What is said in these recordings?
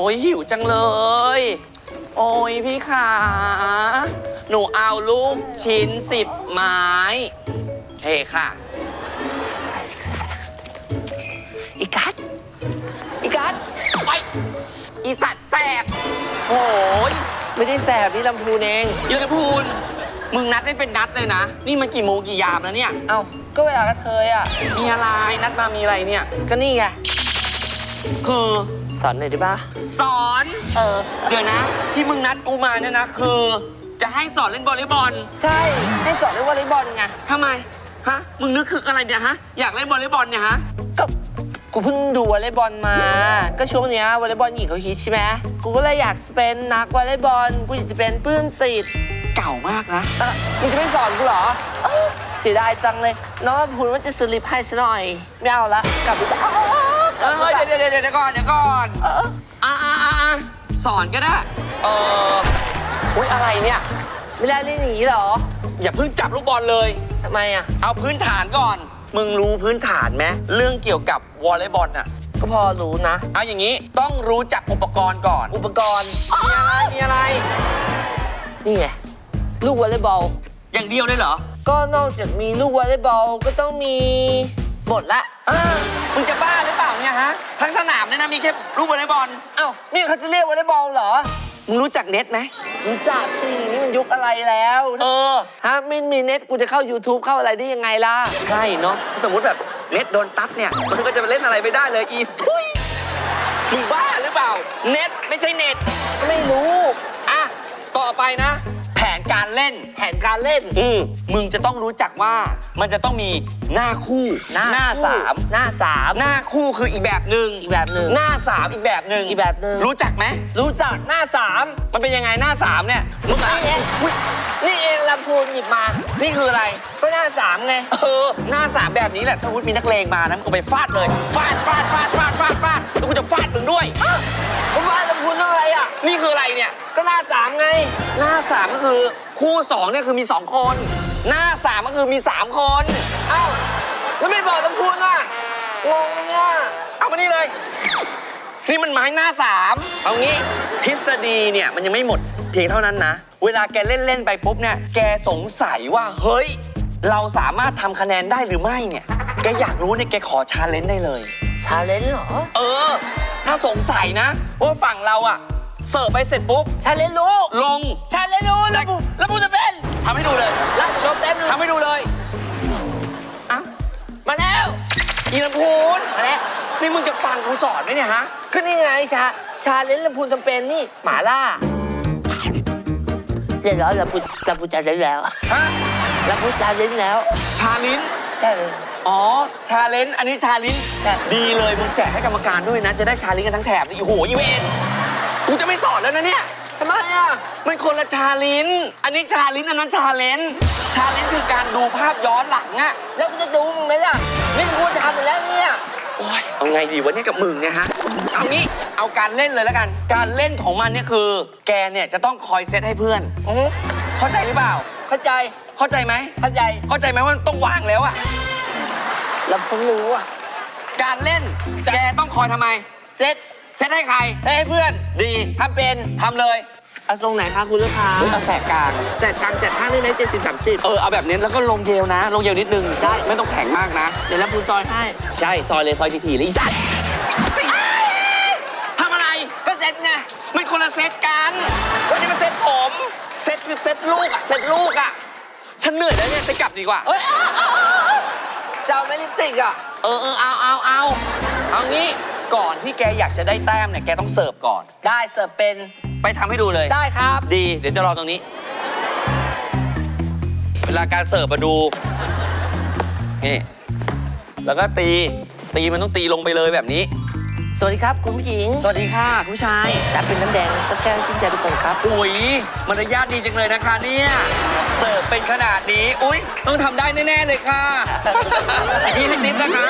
โอ้ยหิวจังเลย โอ้ยพี่ขา หนูเอาลูกชิ้นสิบไม้เฮ้ค่ะ อีกัดอีกัดไป อีสัตว์แสบโอ้ยไม่ได้แสบนี่ลำพูนเอง ยูนพูน มึงนัดไม่เป็นนัดเลยนะ นี่มันกี่โมงกี่ยามแล้วเนี่ย เอ้าก็เวลากระเทยอะ มีอะไร นัดมามีอะไรเนี่ย ก็นี่ไง คือ สอนหน่อยได้ปะสอน เออ เดี๋ยวนะ ที่มึงนัดกูมาเนี่ยนะ คือ จะให้สอนเล่นบอลเลย์บอลใช่ ให้สอนเล่นวอลเลย์บอลไง ทำไม ฮะ มึงนึกคืออะไรเนี่ยฮะ อยากเล่นบอลเลย์บอลเนี่ยฮะ ก็กูเพิ่งดูวอลเลย์บอลมา ก็ช่วงเนี้ยวอลเลย์บอลหญิงเขาฮิตใช่ไหมกูก็เลยอยากเป็นนักวอลเลย์บอล กูอยากจะเป็นปลื้มสิทธิ์เก่ามากนะเอ้อมึงจะไม่สอนกูเหรอเอ้อเสียดายจังเลย น้องลำพูนว่าจะสลิปให้ซะหน่อย ไม่เอาละ กลับดีกว่า เอ้าเออเดี๋ยวเดี๋ยวเดี๋ยวเดี๋ยวก่อนเดี๋ยวก่อนเอออ่าอ่าอ่าอ่าสอนก็ได้ เอออุ้ยอะไรเนี่ยไม่ได้เล่นอย่างนี้เหรอ อย่าเพิ่งจับลูกบอลเลย ทำไมอะ เอาพื้นฐานก่อน มึงรู้พื้นฐานไหมเรื่องเกี่ยวกับวอลเลย์บอลอะก็พอรู้นะ เอาอย่างนี้ต้องรู้จักอุปกรณ์ก่อน อุปกรณ์ มีอะไรมีอะไร นี่ไง ลูกวอลเลย์บอล อย่างเดียวได้เหรอ ก็นอกจากมีลูกวอลเลย์บอลก็ต้องมี บทละเออมึงจะบ้าหรือเปล่าเนี่ยฮะ ทั้งสนามเนี่ยนะมีแค่ลูกวอลเลย์บอล เอ้านี่เขาจะเรียกวอลเลย์บอลเหรอ มึงรู้จักเน็ตไหมรู้จักสินี่มันยุคอะไรแล้วเออฮะไม่มีเน็ตกูจะเข้า YouTube เข้าอะไรได้ยังไงล่ะ ใช่เนาะสมมุติแบบเน็ตโดนตัดเนี่ย มันก็จะไปเล่นอะไรไม่ได้เลยอีทุยมึงบ้าหรือเปล่า เน็ตไม่ใช่เน็ต ไม่รู้ อะ ต่อไปนะแผ นการเล่น แผนการเล่น อืมมึงจะต้องรู้จักว่ามันจะต้องมีหน้าคู่คู่สามหน้าสามหน้าคู่คืออีกแบบหนึ่งอีกแบบหนึ่งหน้าสามอีกแบบหนึ่งอีกแบบหนึ่งรู้จักไหมรู้จักหน้าสามมันเป็นยังไงหน้าสามเนี่ยมึงอะนี่เองอุ๊ยนี่เองลำพูนหยิบมา นี่คืออะไร ก็หน้าสามไง เออ หน้าสามแบบนี้แหละ ถ้าวุฒมีนักเลงมานะมึงเอาไปฟาดเลย ฟาดฟาดฟาดฟาดฟาดฟาดแล้วกูจะฟาดมึงด้วยผมว่าลำพูนต้ องอะไรอะ นี่คืออะไรเนี่ย ก็หน้าสามไง หน้าสามก็คือคู่สองเนี่ยคือมีสองคน หน้าสามก็คือมีสามคนเอ้าแล้วไม่บอกลำพูนอะงงเนี่ยเอามานี่เลย นี่มันไม้หน้าสามเอางี้ทฤษฎีเนี่ยมันยังไม่หมดเพียงเท่านั้นนะ เวลาแกเล่นเล่นๆไปปุ๊บเนี่ยแกสงสัยว่าเฮ้ย เราสามารถทำคะแนนได้หรือไม่เนี่ย แกอยากรู้เนี่ยแกขอชาเลนจ์ได้เลย ชาเลนจ์เหรอ เออถ้า สงสัยนะ ว่าฝั่งเราอะเสิร์ฟไปเสร็จปุ๊บชาเลนจ์รู้ ลงชาเลนจ์รู้ลำพูนลำพูนจะเป็นทำให้ดูเลยรับลบเต็มเลยทำให้ดูเลยอะมาแล้วอีลำพูนมาแล้วนี่มึงจะฟังกูสอนไหมเนี่ยฮะก็นี่ไงชาชาเลนจ์ลำพูนจำเป็นนี่หมาล่าเดี๋ยวแล้วลำพูนลำพูนชาเลนจ์แล้วฮะลำพูนชาเลนจ์แล้ว ชาลิ้นได้เลย อ๋อ ชาเลนจ์อันนี้ชาลิ้นใช่ดีเลยมึงแจกให้กรรมการด้วยนะ จะได้ชาลิ้นกันทั้งแถบนี่โอ้โหอีเวนกูจะไม่สอนแล้วนะเนี่ย ทำไมอะ มันคนละชาลิ้น อันนี้ชาลิ้นอันนั้นชาเลนจ์ชาเลนจ์คือการดูภาพย้อนหลังอะแล้วกูจะดูมึงไหมล่ะ นี่กูจะทำไปแล้วเนี่ยโอ้ยเอาไงดีวะเนี่ยกับมึงเนี่ยฮะ เอางี้ เอาการเล่นเลยแล้วกัน การเล่นของมันเนี่ยคือ แกเนี่ยจะต้องคอยเซตให้เพื่อน อือเข้าใจหรือเปล่า เข้าใจ เข้าใจไหม เข้าใจ เข้าใจไหมว่ามันต้องวางแล้วอะ แล้วผมรู้อะการเล่นแกต้องคอยทำไม เซ็ตเซตให้ใครให้เพื่อนดีทำเป็นทำเลยเอาตรงไหนคะคุณลูกค้าเฮ้ยเอาแสกกลาง แสกกลางแสกข้างได้ไหมเจ็ดสิบสามสิบเออ เอาแบบเน้นแล้วก็ลงเยลนะ ลงเยลนิดนึงได้ไม่ต้องแข็งมากนะ เดี๋ยวรับพูนซอยให้ ใช่ ซอยเลย ซอยทีๆเลยอีสัตว์ทำอะไร ก็เซ็ตไงมันคนละเซตกันวันนี้มันเซตผม เซตคือเซตลูกอะเซตลูกอะฉันเหนื่อยแล้วเนี่ยไปกลับดีกว่าเฮ้ยเอาเอาเอาเอา จะเอาแมลิติกอะ เออเออเอาเอาเอาเอางี้ก่อนที่แกอยากจะได้แต้มเนี่ยแกต้องเสิร์ฟก่อน ได้เสิร์ฟเป็น ไปทำให้ดูเลย ได้ครับ ดีเดี๋ยวจะรอตรงนี้ เวลาการเสิร์ฟมาดูนี่แล้วก็ตีตีมันต้องตีลงไปเลยแบบนี้ สวัสดีครับ คุณผู้หญิงสวัสดีค่ะ คุณผู้ชายรับเป็นน้ำแดงสักแก้วชื่นใจทุกคนครับ อุ้ยมารยาทดีจังเลยนะคะเนี่ย เสิร์ฟเป็นขนาดนี้ อุ้ยต้องทำได้แน่ ๆ เลยค่ะอีกทีนิดๆนะคะ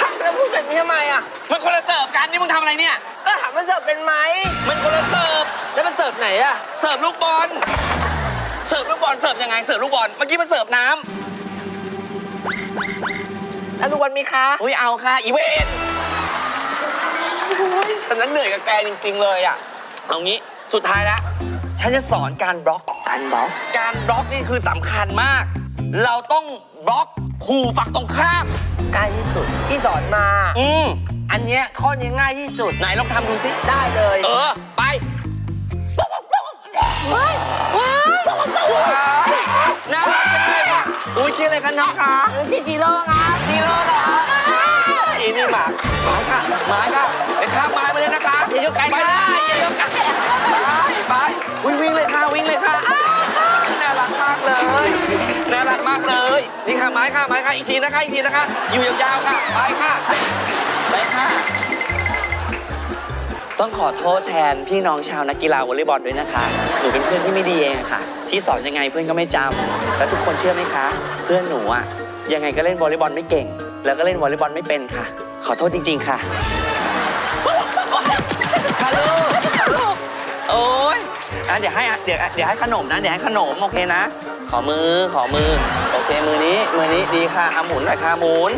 ทำแล้วพูดแบบนี้ทำไมอะ มันคนละเสิร์ฟกันนี่มึงทำอะไรเนี่ย ก็ถามว่าเสิร์ฟเป็นไหม มันคนละเสิร์ฟ แล้วมันเสิร์ฟไหนอะ เสิร์ฟลูกบอล เสิร์ฟลูกบอล เสิร์ฟยังไง เสิร์ฟลูกบอล เมื่อกี้มันเสิร์ฟน้แล้วทุกวันมีคะำอุ้ยเอาค่ะ อีเวนโอ้ยฉันนั้นเหนื่อยกับแกจริง ๆ เลยอะ เอางี้สุดท้ายแล้วฉันจะสอนการบล็อก การบล็อก การบล็อกนี่คือสำคัญมาก เราต้องบล็อกขู่ฝั่งตรงข้ามง่ายที่สุดที่สอนมา อืม อันเนี้ยข้อนี้ง่ายที่สุดไหนลองทำดูสิ ได้เลย เออ ไป ชื่ออะไรคะน้องคะชิจิโร่นะจีโร่เหรออีนี่หมาหมาค่ะหมาค่ะไปข้ามไม้มาเลยนะคะอย่ายกไกลไปได้อย่ายกไกลไปไปวิ่งวิ่งเลยค่ะวิ่งเลยค่ะอ้าวน่ารักมากเลยน่ารักมากเลยนี่ค่ะไม้ค่ะไม้ค่ะอีกทีนะคะอีกทีนะคะ อยู่ยาวๆค่ะไปค่ะไปค่ะ ต้องขอโทษแทนพี่น้องชาวนักกีฬาวอลเลย์บอลด้วยนะคะ หนูเป็นเพื่อนที่ไม่ดีเองค่ะ ที่สอนยังไงเพื่อนก็ไม่จำแล้วทุกคนเชื่อไหมคะ เพื่อนหนูอะยังไงก็เล่นวอลเลย์บอลไม่เก่ง แล้วก็เล่นวอลเลย์บอลไม่เป็นค่ะ ขอโทษจริง ๆ ค่ะค่ะลูกโอ้ยอะเดี๋ยวให้เดี๋ยวเดี๋ยวให้ขนมนะเดี๋ยวให้ขนมโอเคนะ ขอมือขอมือโอเคมือนี้มือนี้ดีค่ะอะหมุนหน่อยค่ะหมุน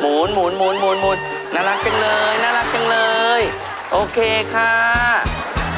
หมุนหมุนหมุนหมุนหมุนน่ารักจังเลยน่ารักจังเลย โอเคค่ะ